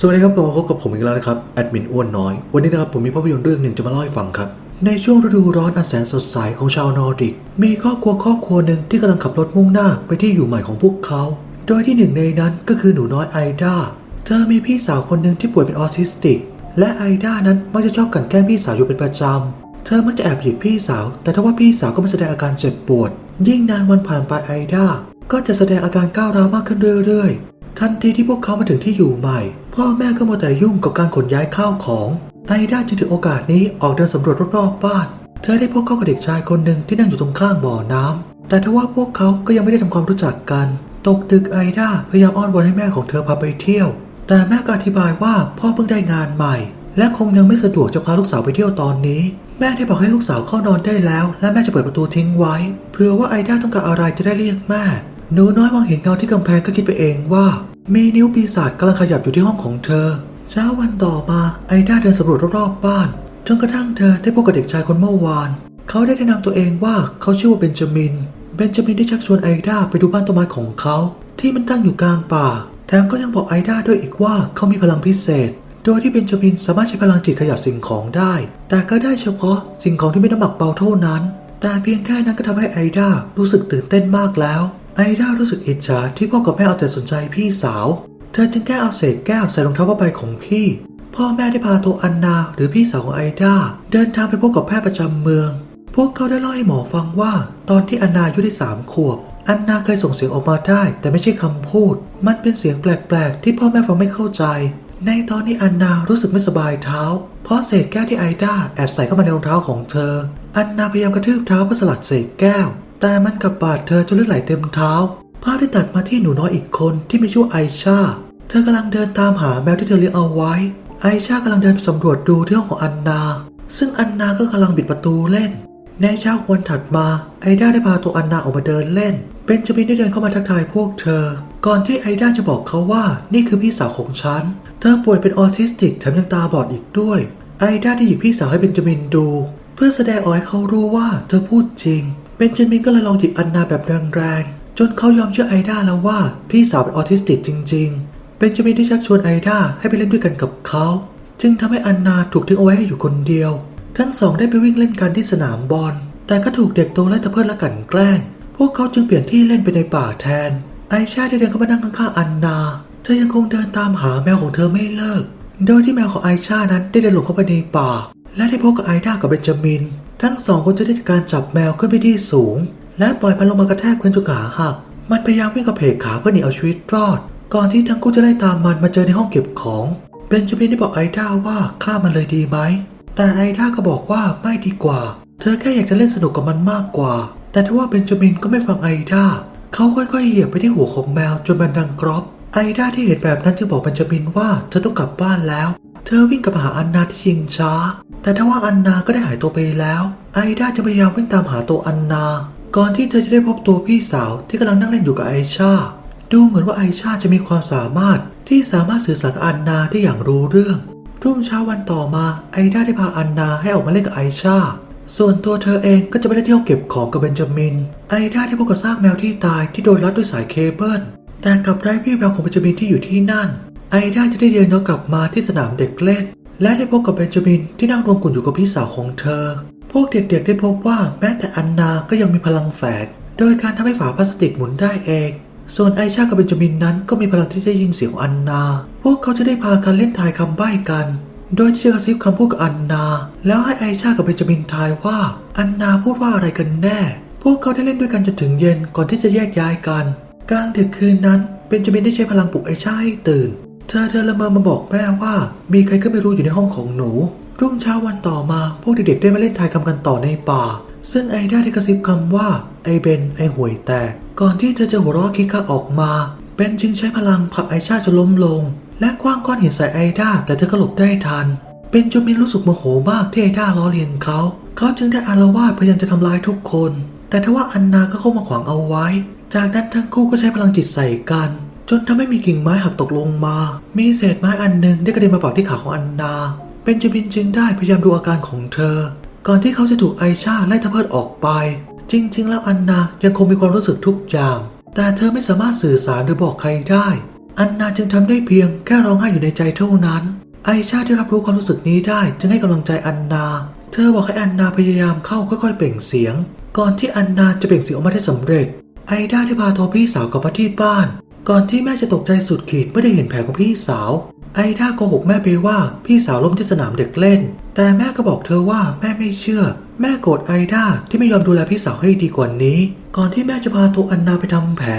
สวัสดีครับกลับมาพบกับผมอีกแล้วนะครับแอดมินอ้วนน้อย วันนี้นะครับผมมีภาพยนตร์เรื่องหนึ่งจะมาเล่าให้ฟังครับ ในช่วงฤดูร้อนอันแสนสดใสของชาวนอร์ดิก มีครอบครัวครอบครัวหนึ่งที่กำลังขับรถมุ่งหน้าไปที่อยู่ใหม่ของพวกเขา โดยที่หนึ่งในนั้นก็คือหนูน้อยไอดาเธอมีพี่สาวคนหนึ่งที่ป่วยเป็นออทิสติก และไอดานั้นมักจะชอบกันแกล้งพี่สาวอยู่เป็นประจำเธอมักจะแอบหยิกพี่สาว แต่ถ้าว่าพี่สาวก็ไม่แสดงอาการเจ็บปวด ยิ่งนานวันผ่านไปไอดาก็จะแสดงอาการก้าวร้าวมากขึ้นเรื่อยๆ ทันทีที่พวกเขามาถึงที่อยู่ใหม่ พ่อแม่ก็มัวแต่ยุ่งกับการขนย้ายข้าวของไอด้าจึงถือโอกาสนี้ออกเดินสำรวจรอบๆบ้าน เธอได้พบเข้ากับเด็กชายคนหนึ่งที่นั่งอยู่ตรงข้างบ่อน้ำแต่ทว่าพวกเขาก็ยังไม่ได้ทำความรู้จักกัน ตกดึกไอด้าพยายามอ้อนวอนให้แม่ของเธอพาไปเที่ยว แต่แม่ก็อธิบายว่าพ่อเพิ่งได้งานใหม่ และคงยังไม่สะดวกจะพาลูกสาวไปเที่ยวตอนนี้ แม่ได้บอกให้ลูกสาวเข้านอนได้แล้ว และแม่จะเปิดประตูทิ้งไว้ เผื่อว่าไอด้าต้องการอะไรจะได้เรียกแม่ หนูน้อยมองเห็นเงาที่กำแพงก็คิดไปเองว่า มีนิ้วปีศาจกำลังขยับอยู่ที่ห้องของเธอ เช้าวันต่อมาไอด้าเดินสำรวจรอบๆบ้าน จนกระทั่งเธอได้พบกับเด็กชายคนเมื่อวาน เขาได้แนะนำตัวเองว่าเขาชื่อว่าเบนจามิน เบนจามินได้ชักชวนไอด้าไปดูบ้านต้นไม้ของเขา ที่มันตั้งอยู่กลางป่า แถมก็ยังบอกไอด้าด้วยอีกว่าเขามีพลังพิเศษ โดยที่เบนจามินสามารถใช้พลังจิตขยับสิ่งของได้ แต่ก็ได้เฉพาะสิ่งของที่มีน้ำหนักเบาเท่านั้น แต่เพียงแค่นั้นก็ทำให้ไอด้ารู้สึกตื่นเต้นมากแล้ว ไอด้ารู้สึกอิจฉาที่พ่อกับแม่เอาแต่สนใจพี่สาว เธอจึงแก้เอาเศษแก้วใส่รองเท้าผ้าใบของพี่ พ่อแม่ได้พาตัวอันนา หรือพี่สาวของไอด้าเดินทางไปพบกับแพทย์ประจำเมือง พวกเขาได้เล่าให้หมอฟังว่า ตอนที่อันนาอายุได้สามขวบ อันนาเคยส่งเสียงออกมาได้ แต่ไม่ใช่คำพูด มันเป็นเสียงแปลกๆ ที่พ่อแม่ฟังไม่เข้าใจ ในตอนนี้อันนารู้สึกไม่สบายเท้า เพราะเศษแก้วที่ไอด้าแอบใส่เข้ามาในรองเท้าของเธอ อันนาพยายามกระทืบเท้าเพื่อสลัดเศษแก้ว แต่มันกับบาดเธอจนเลือดไหลเต็มเท้า ภาพที่ตัดมาที่หนูน้อยอีกคนที่มีชื่อไอชา เธอกำลังเดินตามหาแมวที่เธอเลี้ยงเอาไว้ ไอชากำลังเดินไปสำรวจดูที่ห้องของอันนา ซึ่งอันนาก็กำลังบิดประตูเล่น ในเช้าวันถัดมา ไอด้าได้พาตัวอันนาออกมาเดินเล่น เบนจามินได้เดินเข้ามาทักทายพวกเธอ ก่อนที่ไอด้าจะบอกเขาว่านี่คือพี่สาวของฉัน เธอป่วยเป็นออทิสติกแถมยังตาบอดอีกด้วย ไอด้าได้หยิบพี่สาวให้เบนจามินดู เพื่อแสดงออกให้เขารู้ว่าเธอพูดจริง เบนจามินก็เลยลองหยิบอันนาแบบแรงๆ จนเขายอมเชื่อไอด้าแล้วว่าพี่สาวเป็นออทิสติกจริง ๆ เบนจามินได้ชักชวนไอด้าให้ไปเล่นด้วยกันกับเขา จึงทำให้อันนาถูกทิ้งเอาไว้ให้อยู่คนเดียว ทั้งสองได้ไปวิ่งเล่นกันที่สนามบอล แต่ก็ถูกเด็กโตไล่ตะเพิดและกันแกล้ง พวกเขาจึงเปลี่ยนที่เล่นไปในป่าแทน ไอชาได้เดินเข้ามานั่งข้างๆอันนา เธอยังคงเดินตามหาแมวของเธอไม่เลิก โดยที่แมวของไอชานั้นได้เดินหลงเข้าไปในป่า และได้พบกับไอด้ากับเบนจามิน ทั้งสองคนจะได้การจับแมวขึ้นไปที่สูง และปล่อยมันลงมากระแทกพื้นจนขาหักมันพยายามวิ่งกระเพกขาเพื่อหนีเอาชีวิตรอด ก่อนที่ทั้งคู่จะได้ตามมันมาเจอในห้องเก็บของ เบนจามินได้บอกไอด้าว่าฆ่ามันเลยดีไหม แต่ไอด้าก็บอกว่าไม่ดีกว่า เธอแค่อยากจะเล่นสนุกกับมันมากกว่า แต่ทว่าเบนจามินก็ไม่ฟังไอด้า เขาค่อยๆเหยียบไปที่หัวของแมวจนมันดังกรอบ ไอด้าที่เห็นแบบนั้นจึงบอกเบนจามินว่าเธอต้องกลับบ้านแล้ว เธอวิ่งกลับมาหาอันนาที่ชิงช้า แต่ทว่าอันนาก็ได้หายตัวไปแล้ว ไอด้าจะพยายามวิ่งตามหาตัวอันนา ก่อนที่เธอจะได้พบตัวพี่สาวที่กำลังนั่งเล่นอยู่กับไอชา ดูเหมือนว่าไอชาจะมีความสามารถที่สามารถสื่อสารกับอันนาได้อย่างรู้เรื่อง รุ่งเช้าวันต่อมาไอด้าได้พาอันนาให้ออกมาเล่นกับไอชา ส่วนตัวเธอเองก็จะไปเล่นที่ห้องเก็บของกับเบนจามิน ไอด้าได้พบกับซากแมวที่ตายที่โดนรัดด้วยสายเคเบิล แต่กลับไร้วี่แววของเบนจามินที่อยู่ที่นั่น ไอด้าจะได้เดินย้อนกลับมาที่สนามเด็กเล่น และได้พบกับเบนจามินที่นั่งรวมกลุ่มอยู่กับพี่สาวของเธอ พวกเด็กๆได้พบว่าแม้แต่อันนาก็ยังมีพลังแฝงโดยการทำให้ฝาพลาสติกหมุนได้เอง ส่วนไอชากับเบนจามินนั้นก็มีพลังที่จะยินเสียงของอันนา พวกเขาจะได้พากันเล่นทายคำใบ้กัน โดยที่จะกระซิบคำพูดกับอันนา แล้วให้ไอชากับเบนจามินทายว่า อันนาพูดว่าอะไรกันแน่ พวกเขาได้เล่นด้วยกันจนถึงเย็นก่อนที่จะแยกย้ายกัน กลางดึกคืนนั้นเบนจามินได้ใช้พลังปลุกไอชาให้ตื่น เธอเดินละเมอมาบอกแม่ว่า มีใครก็ไม่รู้อยู่ในห้องของหนู รุ่งเช้าวันต่อมาพวกเด็กๆได้มาเล่นทายคำกันต่อในป่า ซึ่งไอด้าได้กระซิบคำว่าไอเบนไอห่วยแตก ก่อนที่เธอจะหัวเราะคิกคักออกมา เบนจึงใช้พลังผลักไอชาจนล้มลง และคว้างก้อนหินใส่ไอด้าแต่เธอก็หลบได้ทัน เบนจามินรู้สึกโมโหมากที่ไอด้าล้อเลียนเขา เขาจึงได้อารวาสพยายามจะทำร้ายทุกคน แต่ทว่าอันนาก็เข้ามาขวางเอาไว้ จากนั้นทั้งคู่ก็ใช้พลังจิตใส่กัน จนทำให้มีกิ่งไม้หักตกลงมา มีเศษไม้อันหนึ่งได้กระเด็นมาปักที่ขาของอันนาเบนจามินจึงได้พยายามดูอาการของเธอ ก่อนที่เขาจะถูกไอชาไล่ตะเพิดออกไป จริง ๆ แล้วอันนายังคงมีความรู้สึกทุกอย่าง แต่เธอไม่สามารถสื่อสารหรือบอกใครได้ อันนาจึงทำได้เพียงแค่ร้องไห้อยู่ในใจเท่านั้น ไอชาที่รับรู้ความรู้สึกนี้ได้จึงให้กำลังใจอันนา เธอบอกให้อันนาพยายามเข้าค่อยๆ เปล่งเสียง ก่อนที่อันนาจะเปล่งเสียงออกมาได้สำเร็จ ไอด้าได้พาตัวพี่สาวกลับมาที่บ้าน ก่อนที่แม่จะตกใจสุดขีดเมื่อได้เห็นแผลของพี่สาว ไอด้าโกหกแม่ไปว่าพี่สาวล้มที่สนามเด็กเล่น แต่แม่ก็บอกเธอว่าแม่ไม่เชื่อ แม่โกรธไอด้าที่ไม่ยอมดูแลพี่สาวให้ดีกว่านี้ ก่อนที่แม่จะพาตัวอันนาไปทำแผล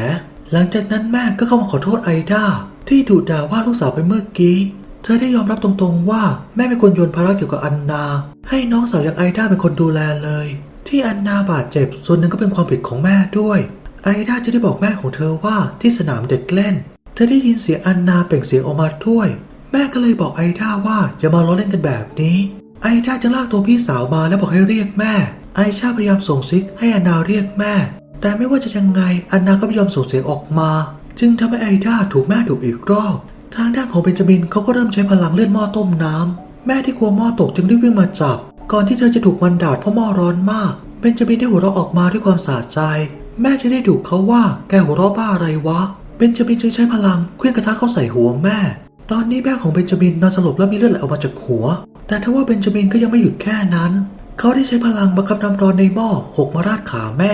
หลังจากนั้นแม่ก็เข้ามาขอโทษไอด้าที่ถูกด่าว่าลูกสาวไปเมื่อกี้เธอได้ยอมรับตรงๆว่าแม่เป็นคนโยนภาระเกี่ยวกับอันนา ให้น้องสาวอย่างไอด้าเป็นคนดูแลเลย ที่อันนาบาดเจ็บส่วนหนึ่งก็เป็นความผิดของแม่ด้วย ไอด้าจะได้บอกแม่ของเธอว่าที่สนามเด็กเล่น เธอได้ยินเสียงอันนาเปล่งเสียงออกมาด้วย แม่ก็เลยบอกไอด้าว่าอย่ามาล้อเล่นกันแบบนี้ ไอด้าจึงลากตัวพี่สาวมาแล้วบอกให้เรียกแม่ ไอชาพยายามส่งซิกให้อันนาเรียกแม่ แต่ไม่ว่าจะยังไงอันนาก็ไม่ยอมส่งเสียงออกมา จึงทำให้ไอด้าถูกแม่ดุอีกรอบ ทางด้านของเบนจามินเขาก็เริ่มใช้พลังเลื่อนหม้อต้มน้ำแม่ที่กลัวหม้อตกจึงรีบวิ่งมาจับ ก่อนที่เธอจะถูกมันดาดเพราะหม้อร้อนมากเบนจามินได้หัวเราะออกมาด้วยความสะใจ แม่จะได้ดุเขาว่าแกหัวเราะบ้าอะไรวะ เบนจามินจึงใช้พลังเคลื่อนกระทะเข้าใส่หัวแม่ ตอนนี้แม่ของเบนจามินนอนสลบและมีเลือดไหลออกมาจากหัว แต่ทว่าเบนจามินก็ยังไม่หยุดแค่นั้น เขาได้ใช้พลังบังคับน้ำร้อนในหม้อหกมาราดขาแม่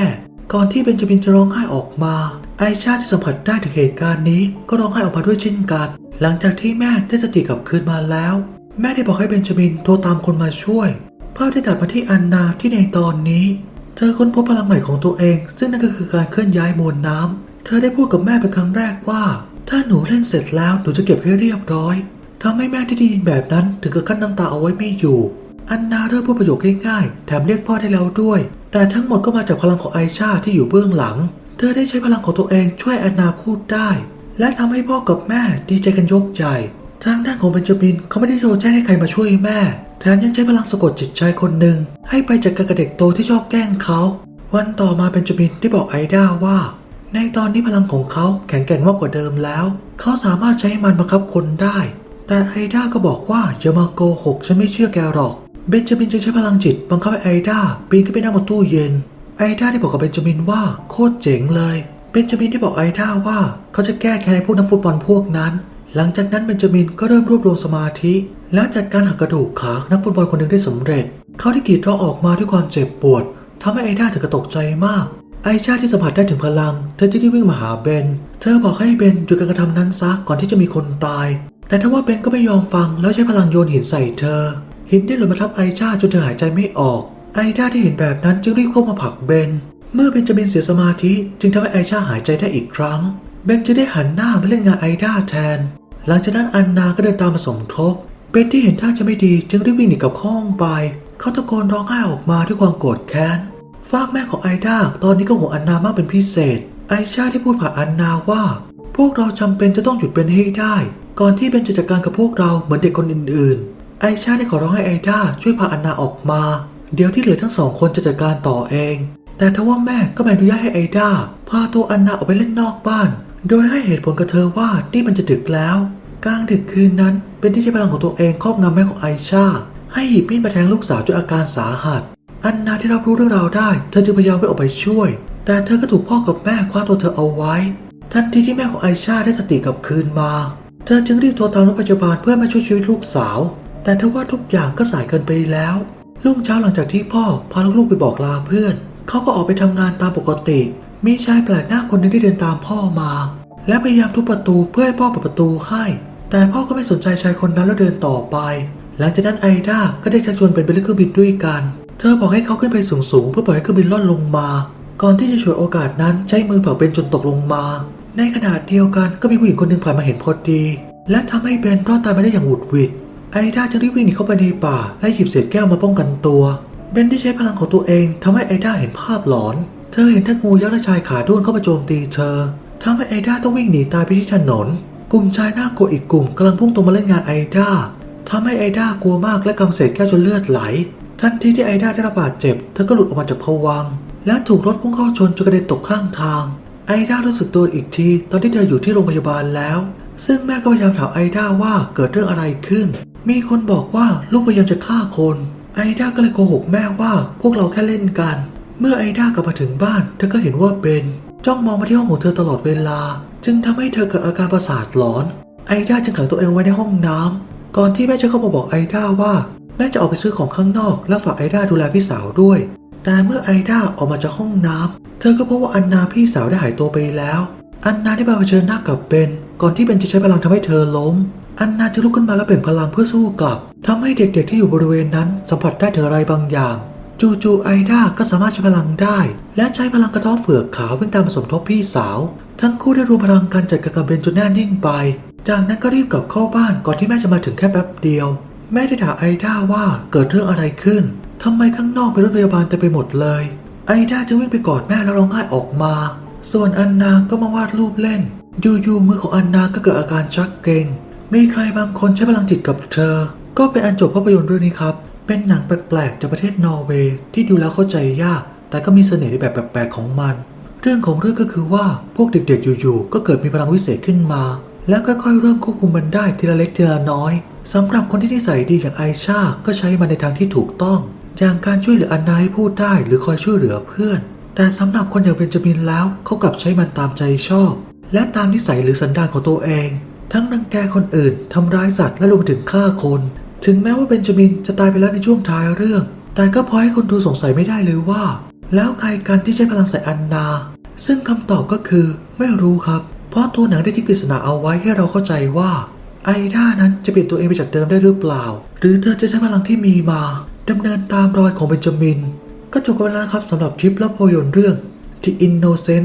ก่อนที่เบนจามินจะร้องไห้ออกมา ไอชาที่สัมผัสได้ถึงเหตุการณ์นี้ก็ร้องไห้ออกมาด้วยเช่นกัน หลังจากที่แม่ได้สติกลับคืนมาแล้ว แม่ได้บอกให้เบนจามินโทรตามคนมาช่วยภาพได้ตัดมาที่อันนาที่ในตอนนี้ เธอค้นพบพลังใหม่ของตัวเอง ซึ่งนั่นก็คือการเคลื่อนย้ายมวลน้ำเธอได้พูดกับแม่เป็นครั้งแรกว่า ถ้าหนูเล่นเสร็จแล้วหนูจะเก็บให้เรียบร้อยทำให้แม่ที่ได้ยินแบบนั้นถึงกับกั้นน้ำตาเอาไว้ไม่อยู่ อันนาเริ่มพูดประโยคง่ายๆแถมเรียกพ่อได้แล้วด้วย แต่ทั้งหมดก็มาจากพลังของไอชาที่อยู่เบื้องหลัง เธอได้ใช้พลังของตัวเองช่วยอันนาพูดได้ และทำให้พ่อกับแม่ดีใจกันยกใหญ่ทางด้านของเบนจามินเขาไม่ได้โทรแจ้งให้ใครมาช่วยแม่ แถมยังใช้พลังสะกดจิตใจคนหนึ่งให้ไปจัดการกับเด็กโตที่ชอบแกล้งเขา วันต่อมาเบนจามินได้บอกไอด้าว่า ในตอนนี้พลังของเขาแข็งแกร่งมากกว่าเดิมแล้ว เขาสามารถใช้มันบังคับคนได้ แต่ไอด้าก็บอกว่าอย่ามาโกหกฉันไม่เชื่อแกหรอกเบนจามินจึงใช้พลังจิตบังคับให้ไอด้าปีนขึ้นไปนั่งบนตู้เย็น ไอด้าได้บอกกับเบนจามินว่าโคตรเจ๋งเลย เบนจามินได้บอกไอด้าว่าเขาจะแก้แค้นให้พวกนักฟุตบอลพวกนั้น หลังจากนั้นเบนจามินก็เริ่มรวบรวมสมาธิ แล้วจัดการหักกระดูกขานักฟุตบอลคนหนึ่งได้สำเร็จ เขาได้กรีดร้องออกมาด้วยความเจ็บปวดทำให้ไอด้าถึงกับตกใจมาก ไอชาที่สัมผัสได้ถึงพลัง เธอจะได้วิ่งมาหาเบน เธอบอกให้เบนหยุดการกระทำนั้นซะก่อนที่จะมีคนตาย แต่ทว่าเบนก็ไม่ยอมฟังแล้วใช้พลังโยนหินใส่เธอ หินได้หล่นมาทับไอชาจนเธอหายใจไม่ออก ไอด้าได้เห็นแบบนั้นจึงรีบเข้ามาผลักเบน เมื่อเบนจามินเสียสมาธิจึงทำให้ไอชาหายใจได้อีกครั้งเบนจึงได้หันหน้ามาเล่นงานไอด้าแทน หลังจากนั้นอันนาก็เดินตามมาสมทบเบนที่เห็นท่าจะไม่ดีจึงรีบวิ่งหนีกลับข้าห้องไป เขาตะโกนร้องไห้ออกมาด้วยความโกรธแค้นฝากแม่ของไอด้าตอนนี้ก็ห่วงอันนามากเป็นพิเศษ ไอชาได้พูดผ่านอันนาว่า พวกเราจำเป็นจะต้องหยุดเป็นให้ได้ ก่อนที่เบนจะจัดการกับพวกเราเหมือนเด็กคนอื่นๆ ไอชาได้ขอร้องให้ไอด้าช่วยพาอันนาออกมา เดี๋ยวที่เหลือทั้งสองคนจะจัดการต่อเอง แต่ทว่าแม่ก็ไม่อนุญาตให้ไอด้าพาตัวอันนาออกไปเล่นนอกบ้าน โดยให้เหตุผลกับเธอว่านี่มันจะดึกแล้ว กลางดึกคืนนั้น เป็นที่ใช้พลังของตัวเองครอบงำแม่ของไอชา ให้หยิบมีดมาแทงลูกสาวจนอาการสาหัส อันนาที่รับรู้เรื่องราวได้ เธอจึงพยายามไปออกไปช่วย แต่เธอก็ถูกพ่อกับแม่คว้าตัวเธอเอาไว้ ทันทีที่แม่ของไอชาได้สติกลับคืนมา เธอจึงรีบโทรตามรถพยาบาลเพื่อมาช่วยชีวิตลูกสาว แต่ทว่าทุกอย่างก็สายเกินไปแล้วรุ่งเช้าหลังจากที่พ่อพาลูกๆไปบอกลาเพื่อน เขาก็ออกไปทำงานตามปกติ มีชายแปลกหน้าคนหนึงได้เดินตามพ่อมา และพยายามทุบประตูเพื่อให้พ่อเปิดประตูให้ แต่พ่อก็ไม่สนใจชายคนนั้นแล้วเดินต่อไป หลังจากนั้นไอด้าก็ได้ชักชวนเป็นไปเล่นเครื่องบินด้วยกัน เธอบอกให้เขาขึ้นไปสูงๆเพื่อปล่อยให้เครื่องบินล่อนลงมา ก่อนที่จะฉวยโอกาสนั้นใช้มือเผลักเบนจนตกลงมา ในขณะเดียวกันก็มีผู้หญิงคนหนึ่งผ่านมาเห็นพอดี และทำให้เบนรอดตายมาได้อย่างหวุดหวิดไอด้าจึงรีบวิ่งหนีเข้าไปในป่า และหยิบเศษแก้วมาป้องกันตัวเบนที่ใช้พลังของตัวเองทำให้ไอด้าเห็นภาพหลอน เธอเห็นทั้งงูยักษ์และชายขาด้วนเข้ามาโจมตีเธอทำให้ไอด้าต้องวิ่งหนีตายไปที่ถนน กลุ่มชายน่ากลัวอีกกลุ่มกำลังพุ่งตรงมาเล่นงานไอด้าทำให้ไอด้ากลัวมากและกำเศษแก้วจนเลือดไหล ทันทีที่ไอด้าได้รับบาดเจ็บ เธอก็หลุดออกมาจากภวัง และถูกรถพุ่งเข้าชนจนกระเด็นตกข้างทาง ไอด้ารู้สึกตัวอีกที ตอนที่เธออยู่ที่โรงพยาบาลแล้ว ซึ่งแม่ก็พยายามถามไอด้าว่าเกิดเรื่องอะไรขึ้น มีคนบอกว่าลูกพยายามจะฆ่าคน ไอด้าก็เลยโกหกแม่ว่าพวกเราแค่เล่นกัน เมื่อไอด้ากลับมาถึงบ้าน เธอก็เห็นว่าเบนจ้องมองมาที่ห้องของเธอตลอดเวลา จึงทำให้เธอเกิดอาการประสาทหลอน ไอด้าจึงขังตัวเองไว้ในห้องน้ำก่อนที่แม่จะเข้ามาบอกไอด้าว่าแม่จะออกไปซื้อของข้างนอก แล้วฝากไอด้าดูแลพี่สาวด้วย แต่เมื่อไอด้าออกมาจากห้องน้ำเธอก็พบว่าอันนาพี่สาวได้หายตัวไปแล้ว อันนาได้มาเผชิญหน้ากับเบนก่อนที่เบนจะใช้พลังทำให้เธอล้ม อันนาจะลุกขึ้นมาและเบ่งพลังเพื่อสู้กับทำให้เด็กๆที่อยู่บริเวณนั้นสัมผัสได้ถึงอะไรบางอย่างจู่ๆไอด้าก็สามารถใช้พลังได้ และใช้พลังกระท้อเฟือกขาววิ่งตามมาสมทบพี่สาว ทั้งคู่ได้รวมพลังกันจัดการกับเบนจนแน่นิ่งไป จากนั้นก็รีบกลับเข้าบ้านก่อนที่แม่จะมาถึงแค่แป๊บเดียว แม่ได้ถามไอด้าว่าเกิดเรื่องอะไรขึ้นทำไมข้างนอกเป็นรถพยาบาลเต็มไปหมดเลย ไอด้าจึงวิ่งไปกอดแม่แล้วร้องไห้ออกมา ส่วนอันนาก็มาวาดรูปเล่น อยู่ๆมือของอันนาก็เกิดอาการชักเกร็งมีใครบางคนใช้พลังจิตกับเธอ ก็เป็นอันจบภาพยนตร์เรื่องนี้ครับ เป็นหนังแปลกๆจากประเทศนอร์เวย์ที่ดูแล้วเข้าใจยาก แต่ก็มีเสน่ห์ในแบบแปลกๆของมัน เรื่องของเรื่องก็คือว่าพวกเด็กๆอยู่ๆก็เกิดมีพลังวิเศษขึ้นมา แล้วค่อยๆเริ่มควบคุมมันได้ทีละเล็กทีละน้อยสำหรับคนที่นิสัยดีอย่างไอชาก็ใช้มันในทางที่ถูกต้อง อย่างการช่วยเหลืออันนาให้พูดได้หรือคอยช่วยเหลือเพื่อน แต่สำหรับคนอย่างเบนจามินแล้วเขากลับใช้มันตามใจชอบ และตามนิสัยหรือสันดานของตัวเอง ทั้งรังแกคนอื่นทำร้ายสัตว์และรวมถึงฆ่าคน ถึงแม้ว่าเบนจามินจะตายไปแล้วในช่วงท้ายเรื่อง แต่ก็พอให้คนดูสงสัยไม่ได้เลยว่า แล้วใครกันที่ใช้พลังใส่อันนา ซึ่งคำตอบก็คือไม่รู้ครับ เพราะตัวหนังได้ทิ้งปริศนาเอาไว้ให้เราเข้าใจว่า ไอด้านั้นจะเปลี่ยนตัวเองไปจากเดิมได้หรือเปล่า หรือเธอจะใช้พลังที่มีมาดำเนินตามรอยของเบนจามิน ก็จบกันแล้วนะครับสำหรับคลิปและภาพยนตร์เรื่อง The Innocent